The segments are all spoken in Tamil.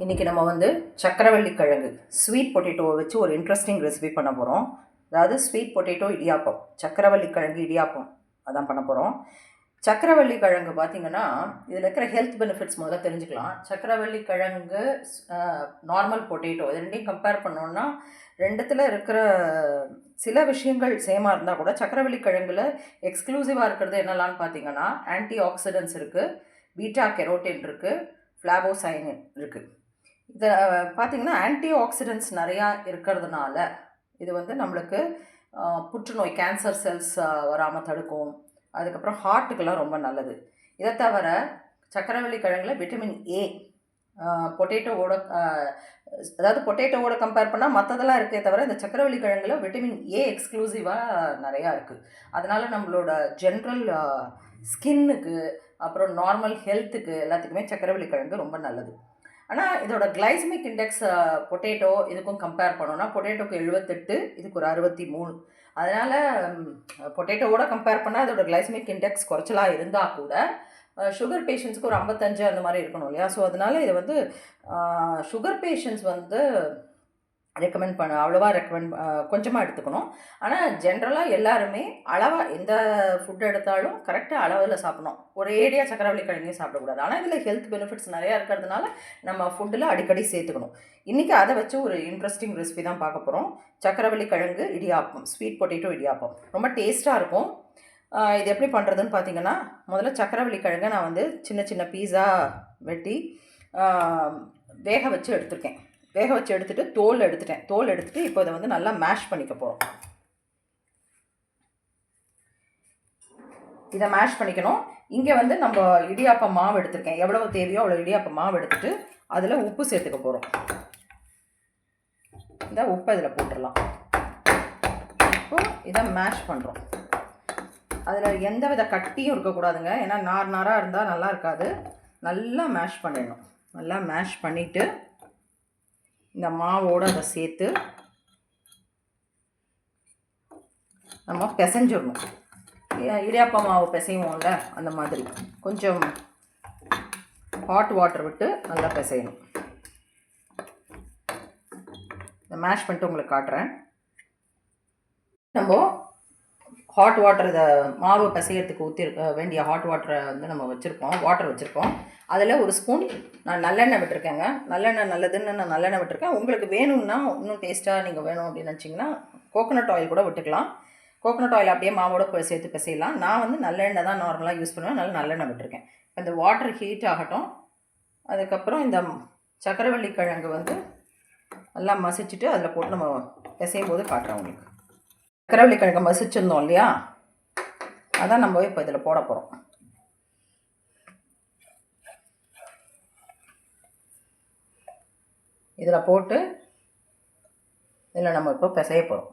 இன்றைக்கி நம்ம வந்து சக்கரவள்ளி கிழங்கு ஸ்வீட் பொட்டேட்டோவை வச்சு ஒரு இன்ட்ரெஸ்டிங் ரெசிபி பண்ண போகிறோம் அதாவது ஸ்வீட் பொட்டேட்டோ இடியாப்பம் சக்கரவள்ளி கிழங்கு இடியாப்பம் அதான் பண்ண போகிறோம் சக்கரவள்ளி கிழங்கு பார்த்திங்கன்னா இதில் இருக்கிற ஹெல்த் பெனிஃபிட்ஸ் முதல்ல தெரிஞ்சுக்கலாம். சக்கரவள்ளி கிழங்கு நார்மல் பொட்டேட்டோ இது ரெண்டையும் கம்பேர் பண்ணோன்னா ரெண்டுத்தில் இருக்கிற சில விஷயங்கள் சேமாக இருந்தால் கூட சக்கரவள்ளி கிழங்குல எக்ஸ்க்ளூசிவாக இருக்கிறது என்னெல்லாம்னு பார்த்தீங்கன்னா ஆன்டி ஆக்சிடென்ட்ஸ் இருக்குது பீட்டா கெரோட்டின் இருக்குது ஃப்ளாவோசைனின் இருக்குது இதை பார்த்திங்கன்னா ஆன்டி ஆக்சிடென்ட்ஸ் நிறையா இருக்கிறதுனால இது வந்து நம்மளுக்கு புற்றுநோய் கேன்சர் செல்ஸ் வராமல் தடுக்கும். அதுக்கப்புறம் ஹார்ட்டுக்கெல்லாம் ரொம்ப நல்லது. இதை தவிர சக்கரவள்ளி கிழங்குல விட்டமின் ஏ பொட்டேட்டோவோட அதாவது பொட்டேட்டோவோட கம்பேர் பண்ணால் மற்றதெல்லாம் இருக்கே தவிர இந்த சக்கரவள்ளி கிழங்குல விட்டமின் ஏ எக்ஸ்க்ளூசிவாக நிறையா இருக்குது அதனால் நம்மளோட ஜென்ரல் ஸ்கின்னுக்கு அப்புறம் நார்மல் ஹெல்த்துக்கு எல்லாத்துக்குமே சக்கரவள்ளி கிழங்கு ரொம்ப நல்லது. ஆனால் இதோட கிளைசமிக் இண்டெக்ஸ் பொட்டேட்டோ இதுக்கும் கம்பேர் பண்ணோன்னா பொட்டேட்டோக்கு எழுபத்தெட்டு இதுக்கு ஒரு அறுபத்தி மூணு அதனால் பொட்டேட்டோவோட கம்பேர் பண்ணால் அதோட கிளைசமிக் இண்டெக்ஸ் குறைச்சலாக இருந்தால் கூட சுகர் பேஷண்ட்ஸ்க்கு ஒரு ஐம்பத்தஞ்சு அந்த மாதிரி இருக்கணும் இல்லையா? ஸோ அதனால் இது வந்து சுகர் பேஷண்ட்ஸ் வந்து ரெக்கமெண்ட் பண்ண அவ்வளோவா ரெக்கமெண்ட் கொஞ்சமாக எடுத்துக்கணும். ஆனால் ஜென்ரலாக எல்லாருமே அளவாக எந்த ஃபுட் எடுத்தாலும் கரெக்டாக அளவில் சாப்பிடணும். ஒரே ஏடியாக சக்கரவள்ளி கிழங்கையும் சாப்பிடக்கூடாது. ஆனால் இதில் ஹெல்த் பெனிஃபிட்ஸ் நிறையா இருக்கிறதுனால நம்ம ஃபுட்டில் அடிக்கடி சேர்த்துக்கணும். இன்றைக்கி அதை வச்சு ஒரு இன்ட்ரெஸ்டிங் ரெசிபி தான் பார்க்க போகிறோம் சக்கரவள்ளி கிழங்கு இடியாப்பம் ஸ்வீட் பொட்டேட்டோ இடியாப்பம். ரொம்ப டேஸ்ட்டாக இருக்கும். இது எப்படி பண்ணுறதுன்னு பார்த்தீங்கன்னா முதல்ல சக்கரவள்ளி கிழங்கை நான் வந்து சின்ன சின்ன பீஸா வெட்டி வேக வச்சு எடுத்திருக்கேன். வேக வச்சு எடுத்துட்டு தோல் எடுத்துட்டேன். தோல் எடுத்துட்டு இப்போ இதை வந்து நல்லா மேஷ் பண்ணிக்க போகிறோம் இதை மேஷ் பண்ணிக்கணும். இங்கே வந்து நம்ம இடியாப்ப மாவு எடுத்திருக்கேன். எவ்வளவு தேவையோ அவ்வளோ இடியாப்ப மாவு எடுத்துட்டு அதில் உப்பு சேர்த்துக்க போகிறோம் இந்த உப்பை இதில் போட்டுடலாம். இப்போ இதை மேஷ் பண்ணுறோம் அதில் எந்த வித கட்டியும் இருக்கக்கூடாதுங்க. ஏன்னா நார் நாராக இருந்தால் நல்லா இருக்காது. நல்லா மேஷ் பண்ணிடணும். நல்லா மேஷ் பண்ணிவிட்டு இந்த மாவோடு அதை சேர்த்து நம்ம பிசைஞ்சிடணும். இ- இடியாப்ப மாவு பிசைவோம்ல அந்த மாதிரி. கொஞ்சம் ஹாட் வாட்டர் விட்டு நல்லா பிசையணும். இந்த மேஷ் பண்ணிட்டு உங்களுக்கு காட்டுறேன். நம்ம ஹாட் வாட்டர் இதை மாவு பிசையறதுக்கு ஊற்றி வேண்டிய ஹாட் வாட்டரை வந்து நம்ம வச்சுருக்கோம் வாட்டர் வச்சுருக்கோம் அதில் ஒரு ஸ்பூன் நான் நல்லெண்ணெய் விட்டுருக்கேங்க. நல்லெண்ணெய் நல்லதுன்னு நான் நல்லெண்ணெய் விட்டுருக்கேன். உங்களுக்கு வேணும்னா இன்னும் டேஸ்ட்டாக நீங்கள் வேணும் அப்படின்னு நினச்சிங்கன்னா கோகோனட் ஆயில் கூட விட்டுக்கலாம். கோகோனட் ஆயில் அப்படியே மாவோட சேர்த்து பிசையலாம். நான் வந்து நல்லெண்ணெய் தான் நார்மலாக யூஸ் பண்ணுவேன். அதனால நல்லெண்ணெய் விட்டுருக்கேன். இப்போ இந்த வாட்டர் ஹீட் ஆகட்டும். அதுக்கப்புறம் இந்த சக்கரவள்ளி கிழங்கு வந்து நல்லா மசிச்சுட்டு அதில் போட்டு நம்ம பிசையும் போது காட்டுறேன் உங்களுக்கு. சக்கரவள்ளி கிழங்கு மசிச்சிருந்தோம் இல்லையா? அதான் நம்ம இப்போ இதில் போட போகிறோம் இதில் போட்டு இதில் நம்ம இப்போ பிசைய போகிறோம்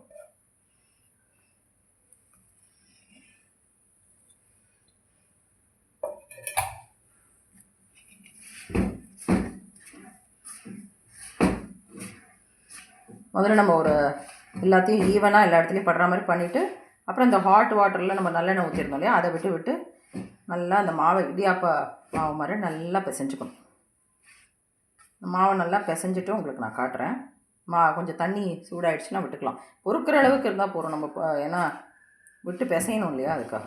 முதல்ல நம்ம ஒரு எல்லாத்தையும் ஈவனாக எல்லா இடத்துலையும் படுற மாதிரி பண்ணிவிட்டு அப்புறம் இந்த ஹாட் வாட்டரில் நம்ம நல்லெண்ணெய் ஊற்றிருந்தோம் இல்லையா? அதை விட்டு விட்டு நல்லா அந்த மாவை இடியாப்ப மாவு மாதிரி நல்லா பிசைஞ்சுக்கணும். மாவை நல்லா பிசைஞ்சிட்டு உங்களுக்கு நான் காட்டுறேன். மா கொஞ்சம் தண்ணி சூடாகிடுச்சுன்னா விட்டுக்கலாம். பொறுக்கிற அளவுக்கு இருந்தால் போகிறோம் நம்ம இப்போ ஏன்னா விட்டு பிசையணும் இல்லையா அதுக்காக.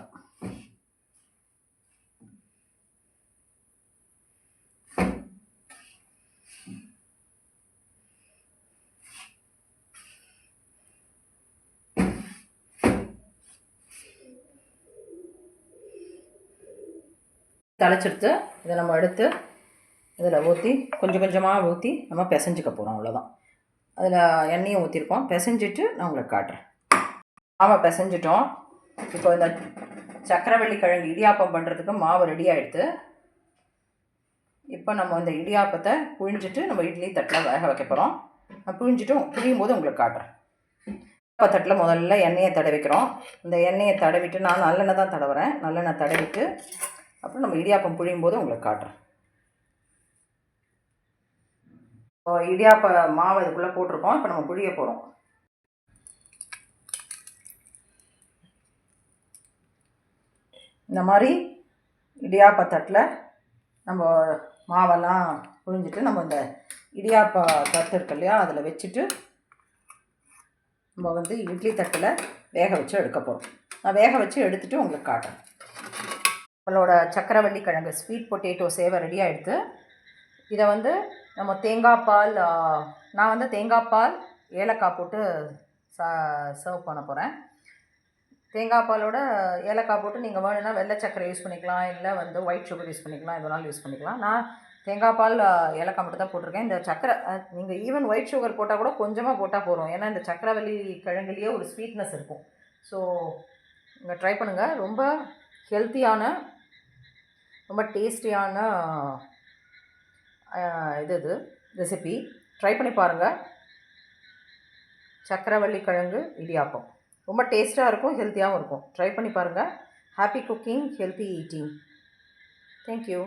தலைச்செடுத்து இதை நம்ம எடுத்து இதில் ஊற்றி கொஞ்சம் கொஞ்சமாக ஊற்றி நம்ம பிசைஞ்சிக்க போகிறோம் அவ்வளோதான். அதில் எண்ணெயும் ஊற்றிருக்கோம். பிசைஞ்சிட்டு நான் உங்களுக்கு காட்டுறேன். மாவை பிசைஞ்சிட்டோம். இப்போ இந்த சக்கரவள்ளி கிழங்கு இடியாப்பம் பண்ணுறதுக்கு மாவு ரெடி ஆகிடுது இப்போ நம்ம இந்த இடியாப்பத்தை புழிஞ்சிட்டு நம்ம இட்லி தட்டில் வேக வைக்க போகிறோம். நான் புழிஞ்சிட்டு புழியும் போது உங்களுக்கு காட்டுறேன். இடியாப்ப தட்டில் முதல்ல எண்ணெயை தடவிக்கிறோம். இந்த எண்ணெயை தடவிட்டு நான் நல்லெண்ணெய் தான் தடவுறேன். நல்லெண்ணெய் தடவிட்டு அப்புறம் நம்ம இடியாப்பம் புழியும் போது உங்களுக்கு காட்டுறேன். இப்போ இடியாப்ப மாவு இதுக்குள்ளே போட்டிருக்கோம். இப்போ நம்ம புழிய போகிறோம் இந்த மாதிரி இடியாப்ப தட்டில் நம்ம மாவெல்லாம் புழிஞ்சிட்டு நம்ம இந்த இடியாப்ப தட்டு இருக்கு இல்லையா அதில் வச்சுட்டு நம்ம வந்து இட்லி தட்டில் வேக வச்சு எடுக்க போகிறோம் நான் வேக வச்சு எடுத்துகிட்டு உங்களுக்கு காட்டுறேன். நம்மளோட சக்கரவள்ளி கிழங்கு ஸ்வீட் பொட்டேட்டோ சேவை ரெடி ஆகிடுது இதை வந்து நம்ம தேங்காய் பால் நான் வந்து தேங்காய் பால் ஏலக்காய் போட்டு ச சர்வ் பண்ண போகிறேன் தேங்காய் பாலோட ஏலக்காய் போட்டு நீங்கள் வேணும்னா வெள்ளை சக்கரை யூஸ் பண்ணிக்கலாம் இல்லை வந்து ஒயிட் சுகர் யூஸ் பண்ணிக்கலாம் எது யூஸ் பண்ணிக்கலாம். நான் தேங்காய் பால் ஏலக்காய் மட்டும் தான் போட்டிருக்கேன். இந்த சக்கரை நீங்கள் ஈவன் ஒயிட் சுகர் போட்டால் கூட கொஞ்சமாக போட்டால் போதும். ஏன்னா இந்த சக்கரவள்ளி கிழங்குலேயே ஒரு ஸ்வீட்னஸ் இருக்கும். ஸோ நீங்கள் ட்ரை பண்ணுங்கள் ரொம்ப ஹெல்த்தியான ரொம்ப டேஸ்டியான இது இது ரெசிபி ட்ரை பண்ணி பாருங்கள் சக்கரவள்ளி கிழங்கு இடியாப்பம். ரொம்ப டேஸ்ட்டாக இருக்கும் ஹெல்த்தியாகவும் இருக்கும். ட்ரை பண்ணி பாருங்கள் happy cooking healthy eating thank you